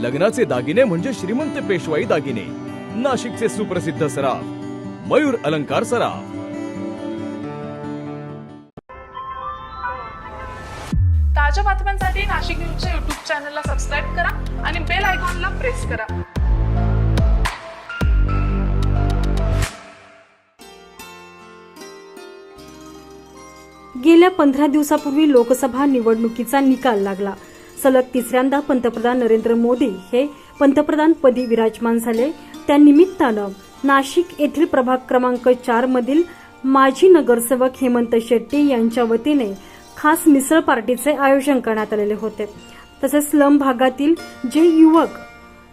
लग्नाचे दागिने म्हणजे श्रीमंत पेशवाई दागिने. नाशिकचे सुप्रसिद्ध सराफ मयूर अलंकार सराफ. ताज्या बातम्यांसाठी नाशिक न्यूजच्या युट्यूब चॅनलला सबस्क्राईब करा आणि बेल आयकॉनला प्रेस करा. गेल्या पंधरा दिवसापूर्वी लोकसभा निवडणुकीचा निकाल लागला. सलग तिसऱ्यांदा पंतप्रधान नरेंद्र मोदी हे पंतप्रधान पदी विराजमान झाले. त्या निमित्तानं नाशिक येथील प्रभाग क्रमांक चार मधील माजी नगरसेवक हेमंत शेट्टी यांच्या वतीने खास मिसळ पार्टीचे आयोजन करण्यात आलेले होते. तसेच स्लम भागातील जे युवक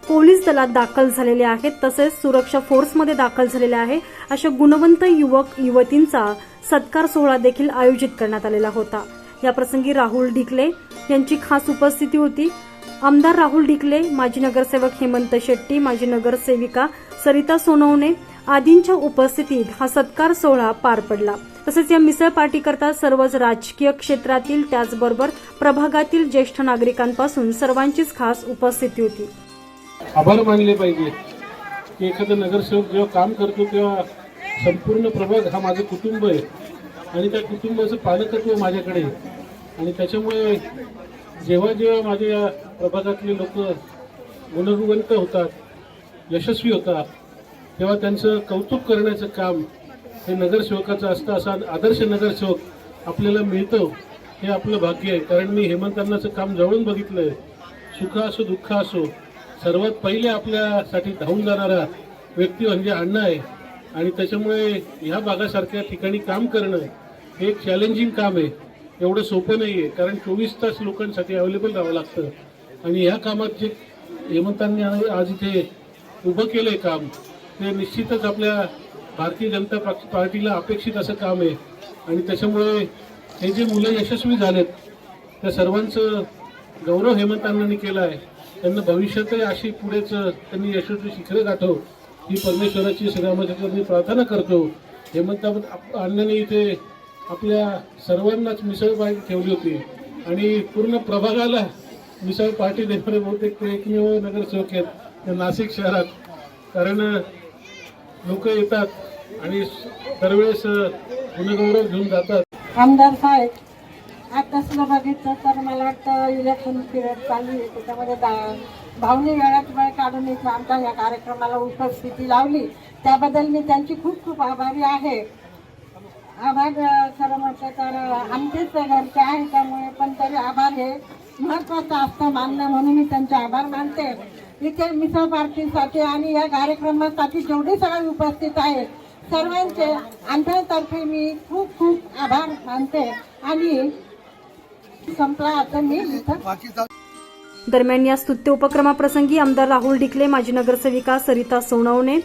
पोलीस दलात दाखल झालेले आहेत तसेच सुरक्षा फोर्समध्ये दाखल झालेले आहे अशा गुणवंत युवक युवतींचा सत्कार सोहळा देखील आयोजित करण्यात आलेला होता. या प्रसंगी राहुल ढिकले यांची खास उपस्थिती होती. आमदार राहुल ढिकले माजी नगरसेवक हेमंत शेट्टी माजी नगरसेविका सरिता सोनवणे आदींच्या उपस्थितीत हा सत्कार सोहळा पार पडला. तसेच या मिसळ पार्टीकरता सर्वच राजकीय क्षेत्रातील त्याचबरोबर प्रभागातील ज्येष्ठ नागरिकांपासून सर्वांचीच खास उपस्थिती होती. आभार मानले पाहिजे की एखादा नगरसेवक जेव्हा काम करतो तेव्हा संपूर्ण प्रभाग हा माझं कुटुंब आहे. आणि त्या कुटुंबाचं पालकत्व माझ्याकडे आहे. आणि त्याच्यामुळे जेव्हा जेव्हा माझ्या या प्रभागातले लोक गुणगुवंत होतात यशस्वी होतात तेव्हा त्यांचं कौतुक करण्याचं काम हे नगरसेवकाचं असतं असा आदर्श नगरसेवक आपल्याला मिळतं हे आपलं भाग्य आहे. कारण मी हेमंतांनाचं काम जवळून बघितलं आहे सुख असो दुःख असो सर्वात पहिले आपल्यासाठी धावून जाणारा व्यक्ती म्हणजे अण्णा आहे. आणि त्याच्यामुळे ह्या भागासारख्या ठिकाणी काम करणं हे एक चॅलेंजिंग काम आहे. एवढं सोपं नाही आहे कारण चोवीस तास लोकांसाठी अवेलेबल राहावं लागतं. आणि ह्या कामात जे हेमंतांनी आज इथे उभं केलं आहे काम ते निश्चितच आपल्या भारतीय जनता पार्टीला अपेक्षित असं काम आहे. आणि त्याच्यामुळे हे जे मुलं यशस्वी झालेत त्या सर्वांचं गौरव हेमंतांनी केला आहे त्यांना भविष्यातही अशी पुढेच त्यांनी यशस्वी शिखरे गाठव ही परमेश्वराची श्रीरामाच्या प्रार्थना करतो. हेमंत अण्णांनी इथे आपल्या सर्वांनाच मिसळ ठेवली होती. आणि पूर्ण प्रभागाला मिसळ पार्टी देणारे बहुतेक ते एकमेव नगरसेवक आहेत. ते नाशिक शहरात. कारण लोक येतात आणि दरवेळेस गुणगौरव घेऊन जातात. आमदार साहेब आता सुद्धा बघितलं तर मला वाटतं इलेक्शन पिरियड चालू आहे. त्याच्यामध्ये दा भावनी वेळात वेळ काढून आमच्या या कार्यक्रमाला उपस्थिती लावली. त्याबद्दल मी त्यांची खूप खूप आभारी आहे. आभार खरं म्हटलं तर आमचेच घरचे आहे त्यामुळे पण तरी आभार हे महत्त्वाचं असतं मानणं म्हणून मी त्यांचे आभार मानते. इथे मिसळ पार्टीसाठी आणि या कार्यक्रमासाठी जेवढे सगळे उपस्थित आहेत सर्वांचे आमच्यातर्फे मी खूप खूप आभार मानते. आणि संपला आता मी इथं. दरम्यान या स्तुत्य उपक्रमाप्रसंगी आमदार राहुल डिकले माजी नगरसेविका सरिता सोनवणे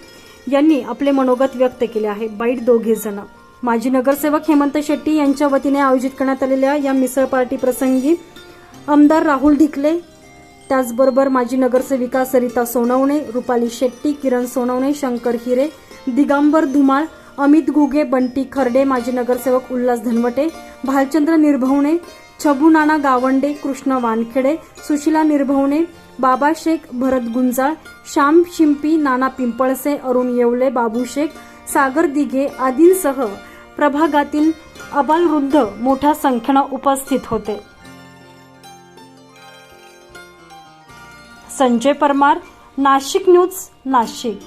यांनी आपले मनोगत व्यक्त केले आहे. बाईट दोघे जण. माजी नगरसेवक हेमंत शेट्टी यांच्या वतीने आयोजित करण्यात आलेल्या या मिसळ पार्टी प्रसंगी आमदार राहुल ढिकले त्याचबरोबर माजी नगरसेविका सरिता सोनवणे रुपाली शेट्टी किरण सोनवणे शंकर हिरे दिगंबर धुमाळ अमित घुगे बंटी खर्डे माजी नगरसेवक उल्हास धनवटे भालचंद्र निर्भवणे छबू नाना गावंडे कृष्ण वानखेडे सुशिला निर्भवणे बाबा शेख भरत गुंजाळ श्याम शिंपी नाना पिंपळसे अरुण येवले बाबू शेख सागर दिघे आदींसह प्रभागातील अबालवृद्ध मोठ्या संख्येनं उपस्थित होते. संजय परमार नाशिक न्यूज नाशिक.